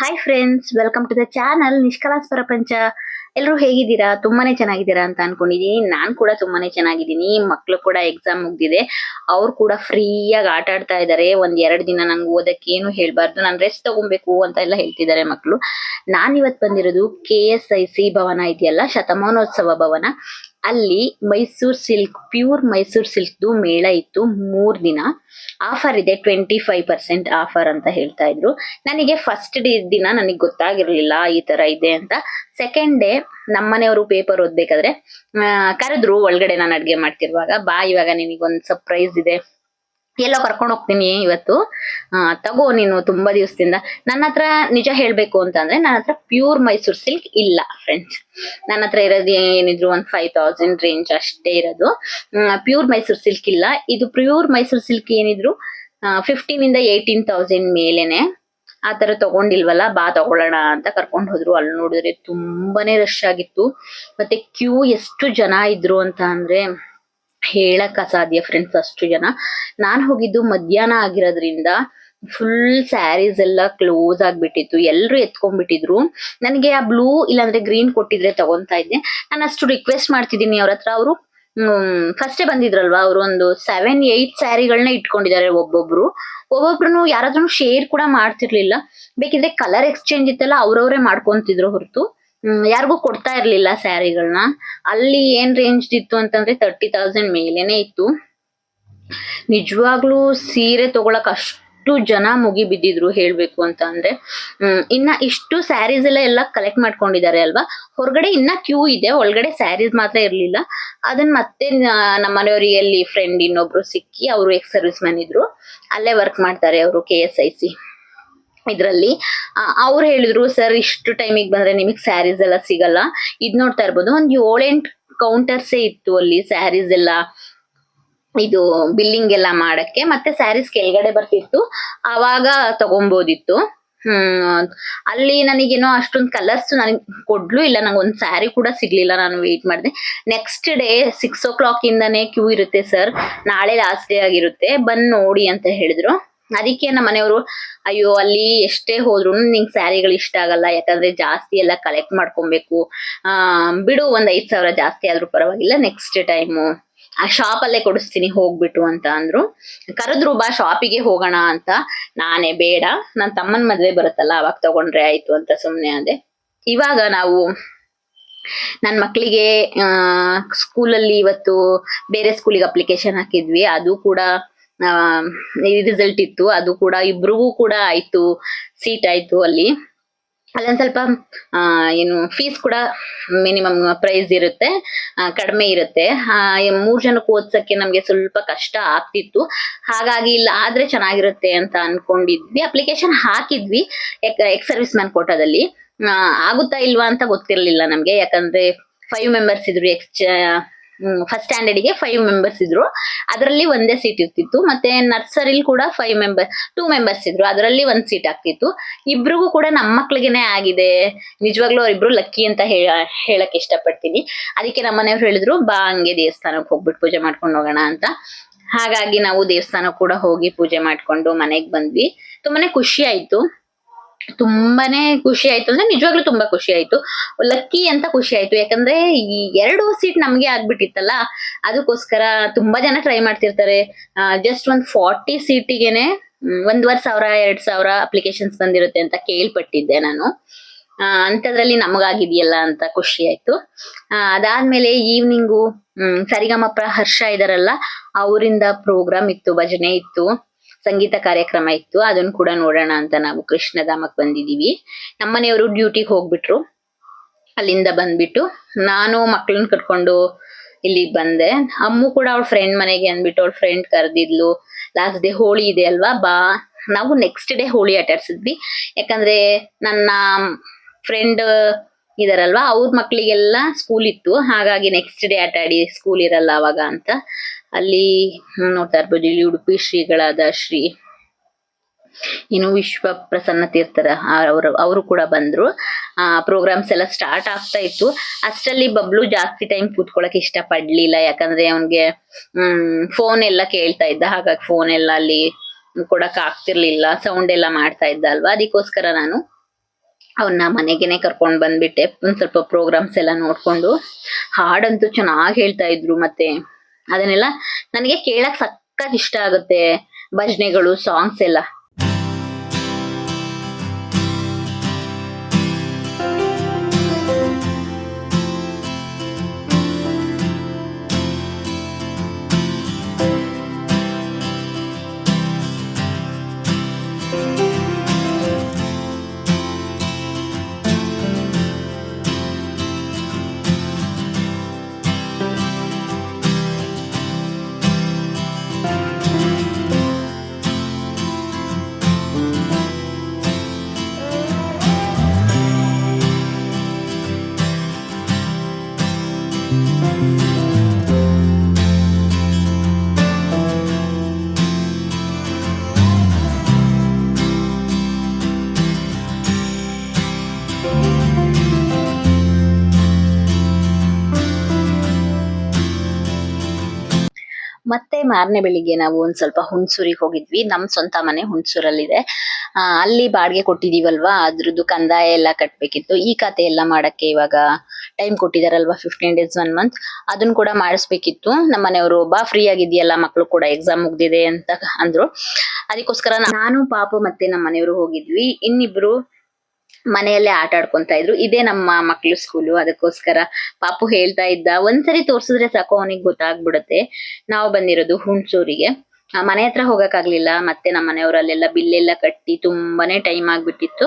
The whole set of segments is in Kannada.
Hi friends welcome to the channel ನಿಷ್ಕಲಾಸ್ ಪ್ರಪಂಚ ಎಲ್ಲರೂ ಹೇಗಿದ್ದೀರಾ? ತುಂಬಾನೇ ಚೆನ್ನಾಗಿದ್ದೀರಾ ಅಂತ ಅನ್ಕೊಂಡಿದೀನಿ. ನಾನು ಕೂಡ ತುಂಬಾನೇ ಚೆನ್ನಾಗಿದ್ದೀನಿ. ಮಕ್ಕಳು ಕೂಡ ಎಕ್ಸಾಮ್ ಮುಗ್ದಿದೆ. ಅವ್ರು ಕೂಡ ಫ್ರೀಯಾಗಿ ಆಟ ಆಡ್ತಾ ಇದ್ದಾರೆ ಒಂದ್ ಎರಡು ದಿನ ನಂಗೆ ಓದಕ್ಕೆ ಏನು ಹೇಳ್ಬಾರ್ದು. ನಾನು ರೆಸ್ಟ್ ತಗೊಬೇಕು ಅಂತ ಎಲ್ಲ ಹೇಳ್ತಿದ್ದಾರೆ ಮಕ್ಕಳು ನಾನ್ ಇವತ್ ಬಂದಿರೋದು ಕೆ ಎಸ್ ಐ ಸಿ ಭವನ ಇದೆಯಲ್ಲ? ಶತಮಾನೋತ್ಸವ ಭವನ. ಅಲ್ಲಿ ಮೈಸೂರ್ ಸಿಲ್ಕ್, ಪ್ಯೂರ್ ಮೈಸೂರ್ ಸಿಲ್ಕ್ದು ಮೇಳ ಇತ್ತು ಮೂರ್ ದಿನ. ಆಫರ್ ಇದೆ ಟ್ವೆಂಟಿ ಫೈವ್ ಪರ್ಸೆಂಟ್ ಆಫರ್ ಅಂತ ಹೇಳ್ತಾ ಇದ್ರು. ನನಗೆ ಫಸ್ಟ್ ಡೇ, ದಿನ ನನಗೆ ಗೊತ್ತಾಗಿರ್ಲಿಲ್ಲ ಈ ತರ ಇದೆ ಅಂತ. ಸೆಕೆಂಡ್ ಡೇ ನಮ್ಮನೆಯವರು ಪೇಪರ್ ಓದ್ಬೇಕಾದ್ರೆ ಕರೆದ್ರು ಒಳಗಡೆ ನಾನು ಅಡುಗೆ ಮಾಡ್ತಿರುವಾಗ, ಬಾ, ಇವಾಗ ನಿನಗೊಂದು ಸರ್ಪ್ರೈಸ್ ಇದೆ. ಎಲ್ಲೋ ಕರ್ಕೊಂಡು ಹೋಗ್ತೀನಿ ಇವತ್ತು. ತಗೋ ನೀನು ತುಂಬಾ ದಿವಸದಿಂದ. ನನ್ನ ಹತ್ರ ನಿಜ ಹೇಳ್ಬೇಕು ಅಂತಂದ್ರೆ ನನ್ನ ಹತ್ರ ಪ್ಯೂರ್ ಮೈಸೂರ್ ಸಿಲ್ಕ್ ಇಲ್ಲ ಫ್ರೆಂಡ್ಸ್ ನನ್ನ ಹತ್ರ ಇರೋದು ಏನಿದ್ರು ಒಂದ್ ಫೈವ್ ತೌಸಂಡ್ ರೇಂಜ್ ಅಷ್ಟೇ ಇರೋದು. ಪ್ಯೂರ್ ಮೈಸೂರ್ ಸಿಲ್ಕ್ ಇಲ್ಲ. ಇದು ಪ್ಯೂರ್ ಮೈಸೂರ್ ಸಿಲ್ಕ್ ಏನಿದ್ರು ಫಿಫ್ಟೀನ್ ಇಂದ ಏಯ್ಟೀನ್ ತೌಸಂಡ್ ಮೇಲೆನೆ. ಆ ತರ ತಗೊಂಡಿಲ್ವಲ್ಲ, ಬಾ ತಗೊಳ್ಳೋಣ ಅಂತ ಕರ್ಕೊಂಡು ಹೋದ್ರು. ಅಲ್ಲಿ ನೋಡಿದ್ರೆ ತುಂಬಾನೇ ರಶ್ ಆಗಿತ್ತು. ಮತ್ತೆ ಕ್ಯೂ ಎಷ್ಟು ಜನ ಇದ್ರು ಅಂತ ಅಂದ್ರೆ ಹೇಳಕ್ ಅಸಾಧ್ಯ ಫ್ರೆಂಡ್ಸ್ ಅಷ್ಟು ಜನ. ನಾನ್ ಹೋಗಿದ್ದು ಮಧ್ಯಾಹ್ನ ಆಗಿರೋದ್ರಿಂದ ಫುಲ್ ಸ್ಯಾರೀಸ್ ಎಲ್ಲ ಕ್ಲೋಸ್ ಆಗ್ಬಿಟ್ಟಿತ್ತು. ಎಲ್ಲರೂ ಎತ್ಕೊಂಡ್ಬಿಟ್ಟಿದ್ರು. ನನಗೆ ಆ ಬ್ಲೂ ಇಲ್ಲಾಂದ್ರೆ ಗ್ರೀನ್ ಕೊಟ್ಟಿದ್ರೆ ತಗೊಂತಾ ಇದ್ದೆ. ನಾನು ಅಷ್ಟು ರಿಕ್ವೆಸ್ಟ್ ಮಾಡ್ತಿದ್ದೀನಿ ಅವ್ರ ಹತ್ರ. ಅವರು ಫಸ್ಟೇ ಬಂದಿದ್ರಲ್ವಾ? ಅವರು ಒಂದು ಸೆವೆನ್ ಏಯ್ಟ್ ಸ್ಯಾರಿಗಳನ್ನ ಇಟ್ಕೊಂಡಿದ್ದಾರೆ ಒಬ್ಬೊಬ್ರು. ಒಬ್ಬೊಬ್ರು ಯಾರಾದ್ರೂ ಶೇರ್ ಕೂಡ ಮಾಡ್ತಿರ್ಲಿಲ್ಲ. ಬೇಕಿದ್ರೆ ಕಲರ್ ಎಕ್ಸ್ಚೇಂಜ್ ಇತ್ತಲ್ಲ ಅವ್ರವ್ರೆ ಮಾಡ್ಕೊಂತಿದ್ರು ಹೊರತು. ಯಾರಿಗೂ ಕೊಡ್ತಾ ಇರ್ಲಿಲ್ಲ ಸ್ಯಾರಿಗಳನ್ನ ಅಲ್ಲಿ ಏನ್ ರೇಂಜ್ ಇತ್ತು ಅಂತಂದ್ರೆ ತರ್ಟಿ ತೌಸಂಡ್ ಮೇಲೇನೆ ಇತ್ತು. ನಿಜವಾಗ್ಲೂ ಸೀರೆ ತಗೊಳಕ್ ಅಷ್ಟು ಜನ ಮುಗಿ ಬಿದ್ದಿದ್ರು ಹೇಳ್ಬೇಕು ಅಂತ ಅಂದ್ರೆ. ಹ್ಮ್, ಇನ್ನ ಇಷ್ಟು ಸ್ಯಾರೀಸ್ ಎಲ್ಲ ಎಲ್ಲ ಕಲೆಕ್ಟ್ ಮಾಡ್ಕೊಂಡಿದ್ದಾರೆ ಅಲ್ವಾ? ಹೊರಗಡೆ ಇನ್ನ ಕ್ಯೂ ಇದೆ, ಒಳಗಡೆ ಸ್ಯಾರೀಸ್ ಮಾತ್ರ ಇರ್ಲಿಲ್ಲ. ಅದನ್ನ ಮತ್ತೆ ನಮ್ಮ ಫ್ರೆಂಡ್ ಇನ್ನೊಬ್ರು ಸಿಕ್ಕಿ, ಅವರು ಎಕ್ಸ್ ಸರ್ವಿಸ್ ಮ್ಯಾನ್ ಇದ್ರು. ಅಲ್ಲೇ ವರ್ಕ್ ಮಾಡ್ತಾರೆ ಅವರು ಕೆ ಎಸ್ ಐ ಸಿ ಇದ್ರಲ್ಲಿ. ಅವ್ರು ಹೇಳಿದ್ರು, ಸರ್, ಇಷ್ಟು ಟೈಮಿಗೆ ಬಂದ್ರೆ ನಿಮಗೆ ಸ್ಯಾರೀಸ್ ಎಲ್ಲ ಸಿಗಲ್ಲ. ಇದು ನೋಡ್ತಾ ಇರ್ಬೋದು. ಒಂದು ಏಳೆಂಟು ಕೌಂಟರ್ಸೇ ಇತ್ತು ಅಲ್ಲಿ ಸ್ಯಾರೀಸ್ ಎಲ್ಲ. ಇದು ಬಿಲ್ಲಿಂಗ್ ಎಲ್ಲ ಮಾಡಕ್ಕೆ. ಮತ್ತೆ ಸ್ಯಾರೀಸ್ ಕೆಳಗಡೆ ಬರ್ತಿತ್ತು. ಆವಾಗ ತಗೊಂಬೋದಿತ್ತು. ಹ್ಮ್. ಅಲ್ಲಿ ನನಗೇನೋ ಅಷ್ಟೊಂದು ಕಲರ್ಸ್ ನನಗೆ ಕೊಡ್ಲು ಇಲ್ಲ. ನಂಗೆ ಒಂದು ಸ್ಯಾರಿ ಕೂಡ ಸಿಗ್ಲಿಲ್ಲ. ನಾನು ವೇಟ್ ಮಾಡಿದೆ. Next day six o'clock ಇಂದಾನೆ ಕ್ಯೂ ಇರುತ್ತೆ ಸರ್ ನಾಳೆ ಲಾಸ್ಟ್ ಡೇ ಆಗಿರುತ್ತೆ. ಬಂದ್ ನೋಡಿ ಅಂತ ಹೇಳಿದ್ರು. ಅದಕ್ಕೆ ನಮ್ಮ ಮನೆಯವರು, ಅಯ್ಯೋ, ಅಲ್ಲಿ ಎಷ್ಟೇ ಹೋದ್ರು ನಿಂಗೆ ಸ್ಯಾರಿಗಳು ಇಷ್ಟ ಆಗಲ್ಲ, ಯಾಕಂದ್ರೆ ಜಾಸ್ತಿ ಎಲ್ಲ ಕಲೆಕ್ಟ್ ಮಾಡ್ಕೊಬೇಕು. ಆ, ಬಿಡು, ಒಂದ್ ಐದ್ ಸಾವಿರ ಜಾಸ್ತಿ ಆದ್ರೂ ಪರವಾಗಿಲ್ಲ ನೆಕ್ಸ್ಟ್ ಟೈಮು ಆ ಶಾಪ್ ಅಲ್ಲೇ ಕೊಡಿಸ್ತೀನಿ, ಹೋಗ್ಬಿಟ್ಟು ಅಂತ ಅಂದ್ರು. ಕರೆದ್ರು ಬಾ ಶಾಪಿಗೆ ಹೋಗೋಣ ಅಂತ, ನಾನೇ ಬೇಡ. ನನ್ನ ತಮ್ಮನ ಮದ್ವೆ ಬರುತ್ತಲ್ಲ, ಅವಾಗ ತಗೊಂಡ್ರೆ ಆಯ್ತು ಅಂತ ಸುಮ್ನೆ ಅದೇ ಇವಾಗ ನಾವು ನನ್ನ ಮಕ್ಕಳಿಗೆ ಸ್ಕೂಲಲ್ಲಿ ಇವತ್ತು ಬೇರೆ ಸ್ಕೂಲಿಗೆ ಅಪ್ಲಿಕೇಶನ್ ಹಾಕಿದ್ವಿ, ಅದು ಕೂಡ ರಿಸಲ್ಟ್ ಇತ್ತು. ಅದು ಕೂಡ ಇಬ್ರಿಗೂ ಕೂಡ ಆಯ್ತು. ಸೀಟ್ ಆಯ್ತು ಅಲ್ಲಿ. ಅಲ್ಲೊಂದ್ ಸ್ವಲ್ಪ ಏನು ಫೀಸ್ ಕೂಡ ಮಿನಿಮಮ್ ಪ್ರೈಸ್ ಇರುತ್ತೆ ಕಡಿಮೆ ಇರುತ್ತೆ. ಮೂರು ಜನಕ್ಕೆ ಓದ್ಸಕ್ಕೆ ನಮ್ಗೆ ಸ್ವಲ್ಪ ಕಷ್ಟ ಆಗ್ತಿತ್ತು. ಹಾಗಾಗಿ ಇಲ್ಲ, ಆದ್ರೆ ಚೆನ್ನಾಗಿರುತ್ತೆ ಅಂತ ಅನ್ಕೊಂಡಿದ್ವಿ. ಅಪ್ಲಿಕೇಶನ್ ಹಾಕಿದ್ವಿ ಎಕ್ಸ್ ಸರ್ವಿಸ್ ಮ್ಯಾನ್ ಕೋಟಾದಲ್ಲಿ ಆಗುತ್ತಾ ಇಲ್ವಾ ಅಂತ ಗೊತ್ತಿರ್ಲಿಲ್ಲ ನಮ್ಗೆ. ಯಾಕಂದ್ರೆ ಫೈವ್ ಮೆಂಬರ್ಸ್ ಇದ್ರು ಎಕ್ಸ್ ಫಸ್ಟ್ ಸ್ಟ್ಯಾಂಡರ್ಡ್ಗೆ ಫೈವ್ ಮೆಂಬರ್ಸ್ ಇದ್ರು. ಅದರಲ್ಲಿ ಒಂದೇ ಸೀಟ್ ಇರ್ತಿತ್ತು. ಮತ್ತೆ ನರ್ಸರಿಲ್ ಕೂಡ ಫೈವ್ ಮೆಂಬರ್ ಟೂ ಮೆಂಬರ್ಸ್ ಇದ್ರು. ಅದರಲ್ಲಿ ಒಂದ್ ಸೀಟ್ ಆಗ್ತಿತ್ತು. ಇಬ್ರಿಗೂ ಕೂಡ ನಮ್ಮ ಮಕ್ಳಿಗೆನೆ ಆಗಿದೆ. ನಿಜವಾಗ್ಲೂ ಅವ್ರಿಬ್ರು ಲಕ್ಕಿ ಅಂತ ಹೇಳ, ಹೇಳಕ್ ಇಷ್ಟಪಡ್ತೀನಿ. ಅದಕ್ಕೆ ನಮ್ಮ ಮನೆಯವ್ರು ಹೇಳಿದ್ರು, ಬಾ ಹಂಗೆ ದೇವಸ್ಥಾನಕ್ಕೆ ಹೋಗ್ಬಿಟ್ಟು ಪೂಜೆ ಮಾಡ್ಕೊಂಡು ಹೋಗೋಣ ಅಂತ. ಹಾಗಾಗಿ ನಾವು ದೇವಸ್ಥಾನ ಕೂಡ ಹೋಗಿ ಪೂಜೆ ಮಾಡ್ಕೊಂಡು ಮನೆಗ್ ಬಂದ್ವಿ. ತುಂಬಾನೇ ಖುಷಿ ಆಯ್ತು. ತುಂಬಾನೇ ಖುಷಿ ಆಯ್ತು ಅಂದ್ರೆ ನಿಜವಾಗ್ಲೂ ತುಂಬಾ ಖುಷಿ ಆಯ್ತು. ಲಕ್ಕಿ ಅಂತ ಖುಷಿ ಆಯ್ತು. ಯಾಕಂದ್ರೆ ಈ ಎರಡು ಸೀಟ್ ನಮ್ಗೆ ಆಗ್ಬಿಟ್ಟಿತ್ತಲ್ಲ, ಅದಕ್ಕೋಸ್ಕರ ತುಂಬಾ ಜನ ಟ್ರೈ ಮಾಡ್ತಿರ್ತಾರೆ. ಜಸ್ಟ್ ಒಂದ್ ಫಾರ್ಟಿ ಸೀಟಿಗೆನೆ ಒಂದೂವರೆ ಸಾವಿರ, ಎರಡ್ ಸಾವಿರ ಅಪ್ಲಿಕೇಶನ್ಸ್ ಬಂದಿರುತ್ತೆ ಅಂತ ಕೇಳ್ಪಟ್ಟಿದ್ದೆ ನಾನು. ಅಂಥದ್ರಲ್ಲಿ ನಮಗಾಗಿದೆಯಲ್ಲ ಅಂತ ಖುಷಿ ಆಯ್ತು. ಅದಾದ್ಮೇಲೆ ಈವ್ನಿಂಗು ಹ್ಮ್, ಸರಿಗಮಪ ಹರ್ಷ ಇದಾರಲ್ಲ, ಅವರಿಂದ ಪ್ರೋಗ್ರಾಮ್ ಇತ್ತು, ಭಜನೆ ಇತ್ತು. ಸಂಗೀತ ಕಾರ್ಯಕ್ರಮ ಇತ್ತು. ಅದನ್ನ ಕೂಡ ನೋಡೋಣ ಅಂತ ನಾವು ಕೃಷ್ಣಧಾಮಕ್ಕೆ ಬಂದಿದೀವಿ ನಮ್ಮನೆಯವರು ಡ್ಯೂಟಿಗೆ ಹೋಗ್ಬಿಟ್ರು. ಅಲ್ಲಿಂದ ಬಂದ್ಬಿಟ್ಟು ನಾನು ಮಕ್ಳನ್ನ ಕಟ್ಕೊಂಡು ಇಲ್ಲಿಗೆ ಬಂದೆ. ಅಮ್ಮು ಕೂಡ ಅವ್ಳ ಫ್ರೆಂಡ್ ಮನೆಗೆ ಅಂದ್ಬಿಟ್ಟು ಅವ್ಳ ಫ್ರೆಂಡ್ ಕರೆದಿದ್ಲು. ಲಾಸ್ಟ್ ಡೇ ಹೋಳಿ ಇದೆ ಅಲ್ವಾ? ಬಾ. ನಾವು ನೆಕ್ಸ್ಟ್ ಡೇ ಹೋಳಿ ಆಟಾಡ್ಸಿದ್ವಿ ಯಾಕಂದ್ರೆ ನನ್ನ ಫ್ರೆಂಡ್ ಇದಾರಲ್ವಾ? ಅವ್ರ ಮಕ್ಕಳಿಗೆಲ್ಲ ಸ್ಕೂಲ್ ಇತ್ತು. ಹಾಗಾಗಿ ನೆಕ್ಸ್ಟ್ ಡೇ ಆಟ ಆಡಿ ಸ್ಕೂಲ್ ಇರಲ್ಲ ಅವಾಗ ಅಂತ. ಅಲ್ಲಿ ನೋಡ್ತಾ ಇರ್ಬೋದು. ಇಲ್ಲಿ ಉಡುಪಿ ಶ್ರೀಗಳಾದ ಶ್ರೀ, ಇನ್ನು ವಿಶ್ವ ಪ್ರಸನ್ನ ತೀರ್ಥರ ಅವರು ಅವರು ಕೂಡ ಬಂದ್ರು. ಆ ಪ್ರೋಗ್ರಾಮ್ಸ್ ಎಲ್ಲ ಸ್ಟಾರ್ಟ್ ಆಗ್ತಾ ಇತ್ತು. ಅಷ್ಟರಲ್ಲಿ ಬಬ್ಲು ಜಾಸ್ತಿ ಟೈಮ್ ಕೂತ್ಕೊಳಕ್ ಇಷ್ಟ ಪಡ್ಲಿಲ್ಲ ಯಾಕಂದ್ರೆ ಅವನ್ಗೆ, ಹ್ಮ್ ಫೋನ್ ಎಲ್ಲ ಕೇಳ್ತಾ ಇದ್ದ. ಹಾಗಾಗಿ ಫೋನ್ ಎಲ್ಲ ಅಲ್ಲಿ ಕೊಡಕ್ ಆಗ್ತಿರ್ಲಿಲ್ಲ. ಸೌಂಡ್ ಎಲ್ಲ ಮಾಡ್ತಾ ಇದ್ದ ಅಲ್ವಾ? ಅದಕ್ಕೋಸ್ಕರ ನಾನು ಅವನ್ನ ಮನೆಗೇನೆ ಕರ್ಕೊಂಡು ಬಂದ್ಬಿಟ್ಟೆ. ಒಂದ್ ಸ್ವಲ್ಪ ಪ್ರೋಗ್ರಾಮ್ಸ್ ಎಲ್ಲ ನೋಡ್ಕೊಂಡು ಹಾಡಂತೂ ಚೆನ್ನಾಗಿ ಹೇಳ್ತಾ ಇದ್ರು ಮತ್ತೆ. ಅದನ್ನೆಲ್ಲ ನನಗೆ ಕೇಳಕ್ ಸಖತ್ ಇಷ್ಟ ಆಗುತ್ತೆ. ಭಜನೆಗಳು ಸಾಂಗ್ಸ್ ಎಲ್ಲ. ಮತ್ತೆ ಮಾರನೇ ಬೆಳಿಗ್ಗೆ ನಾವು ಒಂದ್ ಸ್ವಲ್ಪ ಹುಣ್ಸೂರಿಗೆ ಹೋಗಿದ್ವಿ. ನಮ್ ಸ್ವಂತ ಮನೆ ಹುಣಸೂರಲ್ಲಿದೆ. ಅಲ್ಲಿ ಬಾಡಿಗೆ ಕೊಟ್ಟಿದೀವಲ್ವಾ? ಅದ್ರದ್ದು ಕಂದಾಯ ಎಲ್ಲ ಕಟ್ಬೇಕಿತ್ತು. ಈ ಖಾತೆ ಎಲ್ಲ ಮಾಡಕ್ಕೆ ಇವಾಗ ಟೈಮ್ ಕೊಟ್ಟಿದಾರಲ್ವಾ? ಫಿಫ್ಟೀನ್ ಡೇಸ್ ಒನ್ ಮಂತ್ ಅದನ್ನ ಕೂಡ ಮಾಡಿಸ್ಬೇಕಿತ್ತು. ನಮ್ಮ ಮನೆಯವರು, ಬಾ ಫ್ರೀ ಆಗಿದೆಯಲ್ಲ ಮಕ್ಕಳು ಕೂಡ ಎಕ್ಸಾಮ್ ಮುಗ್ದಿದೆ ಅಂತ ಅಂದ್ರು. ಅದಕ್ಕೋಸ್ಕರ ನಾನು, ಪಾಪು ಮತ್ತೆ ನಮ್ಮ ಮನೆಯವರು ಹೋಗಿದ್ವಿ. ಇನ್ನಿಬ್ರು ಮನೆಯಲ್ಲೇ ಆಟ ಆಡ್ಕೊಂತ ಇದ್ರು. ಇದೇ ನಮ್ಮ ಮಕ್ಳು ಸ್ಕೂಲು ಅದಕ್ಕೋಸ್ಕರ ಪಾಪು ಹೇಳ್ತಾ ಇದ್ದ, ಒಂದ್ಸರಿ ತೋರ್ಸಿದ್ರೆ ಸಾಕು, ಅವನಿಗೆ ಗೊತ್ತಾಗ್ಬಿಡುತ್ತೆ. ನಾವು ಬಂದಿರೋದು ಹುಣ್ಸೂರಿಗೆ. ಮನೆ ಹತ್ರ ಹೋಗಕ್ಕಾಗ್ಲಿಲ್ಲ. ಮತ್ತೆ ನಮ್ಮ ಮನೆಯವರಲ್ಲೆಲ್ಲ ಬಿಲ್ ಎಲ್ಲ ಕಟ್ಟಿ ತುಂಬಾನೇ ಟೈಮ್ ಆಗ್ಬಿಟ್ಟಿತ್ತು.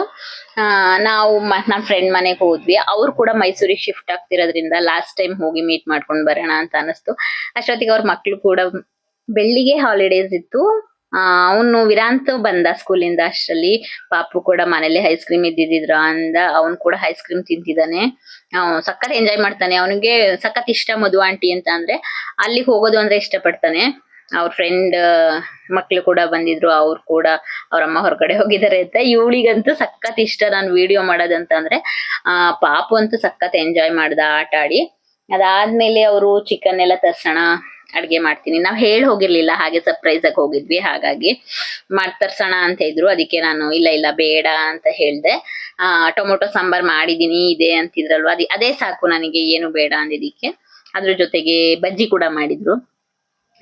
ನಾವು ನಮ್ಮ ನಮ್ ಫ್ರೆಂಡ್ ಮನೆಗೆ ಹೋದ್ವಿ. ಅವ್ರು ಕೂಡ ಮೈಸೂರಿಗೆ ಶಿಫ್ಟ್ ಆಗ್ತಿರೋದ್ರಿಂದ ಲಾಸ್ಟ್ ಟೈಮ್ ಹೋಗಿ ಮೀಟ್ ಮಾಡ್ಕೊಂಡ್ ಬರೋಣ ಅಂತ ಅನಿಸ್ತು. ಅಷ್ಟೊತ್ತಿಗೆ ಅವ್ರ ಮಕ್ಳು ಕೂಡ ಬೆಳ್ಳಿಗೆ ಹಾಲಿಡೇಸ್ ಇತ್ತು. ಅವನು ವಿರಾಂತ್ ಬಂದ ಇಂದ ಅಷ್ಟರಲ್ಲಿ. ಪಾಪು ಕೂಡ ಮನೇಲಿ ಐಸ್ ಕ್ರೀಮ್ ಇದ್ದಿದ್ರ ಅಂದ ಅವನ್ ಕೂಡ ಐಸ್ ಕ್ರೀಮ್ ತಿಂತಿದ್ದಾನೆ. ಸಖತ್ ಎಂಜಾಯ್ ಮಾಡ್ತಾನೆ. ಅವನಿಗೆ ಸಖತ್ ಇಷ್ಟ ಮಧು ಆಂಟಿ ಅಂತ ಅಂದ್ರೆ ಅಲ್ಲಿ ಹೋಗೋದು ಅಂದ್ರೆ ಇಷ್ಟ ಪಡ್ತಾನೆ ಅವ್ರ ಫ್ರೆಂಡ್ ಮಕ್ಳು ಕೂಡ ಬಂದಿದ್ರು. ಅವ್ರು ಕೂಡ ಅವ್ರಮ್ಮ ಹೊರಗಡೆ ಹೋಗಿದ್ದಾರೆ ಅಂತ. ಇವಳಿಗಂತೂ ಸಖತ್ ಇಷ್ಟ ನಾನು ವಿಡಿಯೋ ಮಾಡೋದಂತ ಅಂದ್ರೆ, ಆ, ಪಾಪು ಅಂತೂ ಸಖತ್ ಎಂಜಾಯ್ ಮಾಡ್ದ ಆಟ ಆಡಿ. ಅದಾದ್ಮೇಲೆ ಅವರು ಚಿಕನ್ ಎಲ್ಲ ತರ್ಸೋಣ. ಅಡ್ಗೆ ಮಾಡ್ತೀನಿ. ನಾವ್ ಹೇಳಿ ಹೋಗಿರ್ಲಿಲ್ಲ, ಹಾಗೆ ಸರ್ಪ್ರೈಸ್ ಆಗಿ ಹೋಗಿದ್ವಿ. ಹಾಗಾಗಿ ಮಾಡ್ತರ್ಸೋಣ ಅಂತ ಇದ್ರು. ಅದಕ್ಕೆ ನಾನು ಇಲ್ಲ ಇಲ್ಲ, ಬೇಡ ಅಂತ ಹೇಳ್ದೆ. ಆ, ಟೊಮೊಟೊ ಸಾಂಬಾರ್ ಮಾಡಿದೀನಿ, ಇದೆ ಅಂತಿದ್ರಲ್ವಾ? ಅದೇ ಅದೇ ಸಾಕು, ನನಗೆ ಏನು ಬೇಡ ಅಂದಿದ್ದಕ್ಕೆ. ಅದ್ರ ಜೊತೆಗೆ ಬಜ್ಜಿ ಕೂಡ ಮಾಡಿದ್ರು.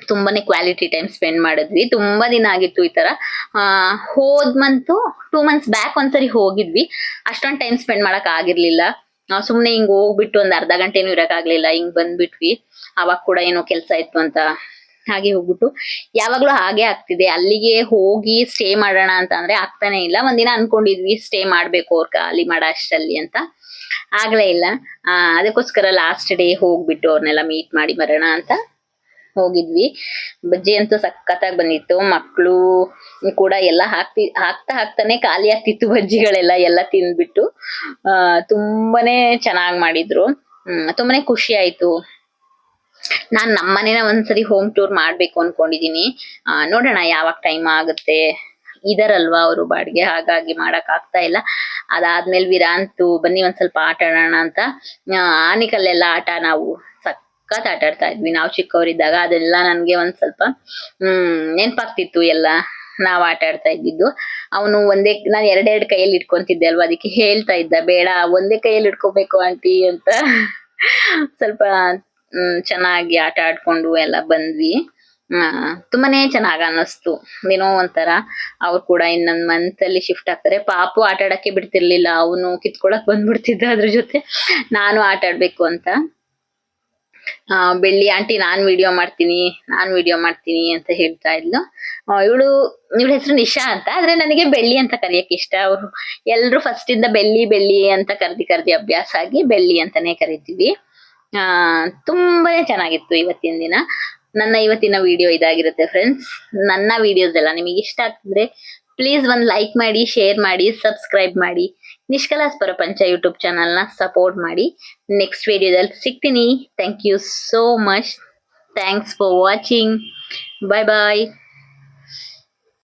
ತುಂಬಾನೇ ಕ್ವಾಲಿಟಿ ಟೈಮ್ ಸ್ಪೆಂಡ್ ಮಾಡಿದ್ವಿ. ತುಂಬಾ ದಿನ ಆಗಿತ್ತು ಈ ತರ. ಹೋದ್ ಮಂತು ಟೂ ಮಂತ್ಸ್ ಬ್ಯಾಕ್ ಒಂದ್ಸರಿ ಹೋಗಿದ್ವಿ. ಅಷ್ಟೊಂದು ಟೈಮ್ ಸ್ಪೆಂಡ್ ಮಾಡಕ್ ಆಗಿರ್ಲಿಲ್ಲ. ನಾವ್ ಸುಮ್ನೆ ಹಿಂಗ್ ಹೋಗ್ಬಿಟ್ಟು ಒಂದ್ ಅರ್ಧ ಗಂಟೆನೂ ಇರಕ್ ಆಗ್ಲಿಲ್ಲ ಹಿಂಗ್ ಬಂದ್ಬಿಟ್ವಿ. ಅವಾಗ ಕೂಡ ಏನೋ ಕೆಲ್ಸ ಇತ್ತು ಅಂತ ಹಾಗೆ ಹೋಗ್ಬಿಟ್ಟು. ಯಾವಾಗ್ಲೂ ಹಾಗೆ ಆಗ್ತಿದೆ. ಅಲ್ಲಿಗೆ ಹೋಗಿ ಸ್ಟೇ ಮಾಡೋಣ ಅಂತ ಅಂದ್ರೆ ಆಗ್ತಾನೆ ಇಲ್ಲ. ಒಂದಿನ ಅನ್ಕೊಂಡಿದ್ವಿ ಸ್ಟೇ ಮಾಡ್ಬೇಕು ಅವ್ರ ಖಾಲಿ ಮಾಡೋ ಅಷ್ಟಲ್ಲಿ ಅಂತ. ಆಗ್ಲೇ ಇಲ್ಲ. ಆ, ಅದಕ್ಕೋಸ್ಕರ ಲಾಸ್ಟ್ ಡೇ ಹೋಗ್ಬಿಟ್ಟು ಅವ್ರನ್ನೆಲ್ಲ ಮೀಟ್ ಮಾಡಿ ಬರೋಣ ಅಂತ. ಹೋಗಿದ್ವಿ. ಬಜ್ಜಿ ಅಂತೂ ಸಖತ್ತಾಗಿ ಬಂದಿತ್ತು. ಮಕ್ಕಳು ಕೂಡ ಎಲ್ಲ ಹಾಕ್ತಿ, ಹಾಕ್ತಾ ಹಾಕ್ತಾನೆ ಖಾಲಿ ಆಗ್ತಿತ್ತು ಬಜ್ಜಿಗಳೆಲ್ಲ ಎಲ್ಲ ತಿಂದ್ಬಿಟ್ಟು. ಆ, ತುಂಬಾನೇ ಚೆನ್ನಾಗ್ ಮಾಡಿದ್ರು. ಹ್ಮ್, ತುಂಬಾನೇ ಖುಷಿ ಆಯ್ತು. ನಾನ್ ನಮ್ಮನೆನ ಒಂದ್ಸರಿ ಹೋಮ್ ಟೂರ್ ಮಾಡ್ಬೇಕು ಅನ್ಕೊಂಡಿದೀನಿ. ಆ, ನೋಡೋಣ ಯಾವಾಗ ಟೈಮ್ ಆಗುತ್ತೆ. ಇದರಲ್ವಾ ಅವರು ಬಾಡಿಗೆ? ಹಾಗಾಗಿ ಮಾಡಕ್ ಆಗ್ತಾ ಇಲ್ಲ. ಅದಾದ್ಮೇಲೆ ವಿರಾಂತು ಬನ್ನಿ ಒಂದ್ ಸ್ವಲ್ಪ ಆಟ ಆಡೋಣ ಅಂತ ಆನಿಕಲ್ಲೆಲ್ಲ ಆಟ ನಾವು ಸಖತ್ ಆಟ ಆಡ್ತಾ ಇದ್ವಿ. ನಾವು ಚಿಕ್ಕವರಿದ್ದಾಗ ಅದೆಲ್ಲ ನನ್ಗೆ ಒಂದ್ ಸ್ವಲ್ಪ, ಹ್ಮ್, ನೆನ್ಪಾಗ್ತಿತ್ತು ಎಲ್ಲ ನಾವ್ ಆಟ ಆಡ್ತಾ ಇದ್ದಿದ್ದು. ಅವನು ಒಂದೇ, ನಾನ್ ಎರಡೆರಡು ಕೈಯಲ್ಲಿ ಇಟ್ಕೊಂತಿದ್ದೆ ಅಲ್ವಾ? ಅದಕ್ಕೆ ಹೇಳ್ತಾ ಇದ್ದ, ಬೇಡ, ಒಂದೇ ಕೈಯಲ್ಲಿ ಇಟ್ಕೋಬೇಕು ಆಂಟಿ ಅಂತ. ಸ್ವಲ್ಪ ಚೆನ್ನಾಗಿ ಆಟ ಆಡ್ಕೊಂಡು ಎಲ್ಲ ಬಂದ್ವಿ. ತುಂಬಾನೇ ಚೆನ್ನಾಗ್ ಅನ್ನಿಸ್ತು ಏನೋ ಒಂಥರ ಅವ್ರು ಕೂಡ ಇನ್ನೊಂದ್ ಮಂತ್ ಅಲ್ಲಿ ಶಿಫ್ಟ್ ಆಗ್ತಾರೆ. ಪಾಪು ಆಟ ಆಡಕ್ಕೆ ಬಿಡ್ತಿರ್ಲಿಲ್ಲ. ಅವನು ಕಿತ್ಕೊಳಕ್ ಬಂದ್ಬಿಡ್ತಿದ್ದ ಅದ್ರ ಜೊತೆ. ನಾನು ಆಟ ಆಡ್ಬೇಕು ಅಂತ. ಆ, ಬೆಳ್ಳಿ ಆಂಟಿ ನಾನ್ ವಿಡಿಯೋ ಮಾಡ್ತೀನಿ, ನಾನ್ ವಿಡಿಯೋ ಮಾಡ್ತೀನಿ ಅಂತ ಹೇಳ್ತಾ ಇದ್ಲು. ಇವಳು, ಇವಳ ಹೆಸರು ನಿಶಾ ಅಂತ, ಆದ್ರೆ ನನಗೆ ಬೆಳ್ಳಿ ಅಂತ ಕರೆಯಕ್ಕೆ ಇಷ್ಟ. ಅವ್ರು ಎಲ್ರು ಫಸ್ಟ್ ಇಂದ ಬೆಳ್ಳಿ ಬೆಳ್ಳಿ ಅಂತ ಕರ್ದಿ ಕರ್ದಿ ಅಭ್ಯಾಸ ಆಗಿ ಬೆಳ್ಳಿ ಅಂತಾನೆ ಕರಿತೀವಿ. ಆ, ತುಂಬಾನೇ ಚೆನ್ನಾಗಿತ್ತು ಇವತ್ತಿನ ದಿನ. ನನ್ನ ಇವತ್ತಿನ ವಿಡಿಯೋ ಇದಾಗಿರುತ್ತೆ ಫ್ರೆಂಡ್ಸ್ ನನ್ನ ವಿಡಿಯೋಸ್ ಎಲ್ಲ ನಿಮಗೆ ಇಷ್ಟ ಆಗ್ತಿದ್ರೆ ಪ್ಲೀಸ್ ಒಂದ್ ಲೈಕ್ ಮಾಡಿ ಶೇರ್ ಮಾಡಿ ಸಬ್ಸ್ಕ್ರೈಬ್ ಮಾಡಿ. ನಿಷ್ಕಲಾಸ್ ಪ್ರಪಂಚ ಯೂಟ್ಯೂಬ್ ಚಾನಲ್ನ ಸಪೋರ್ಟ್ ಮಾಡಿ. ನೆಕ್ಸ್ಟ್ ವಿಡಿಯೋದಲ್ಲಿ ಸಿಗ್ತೀನಿ. Thank you so much thanks for watching bye bye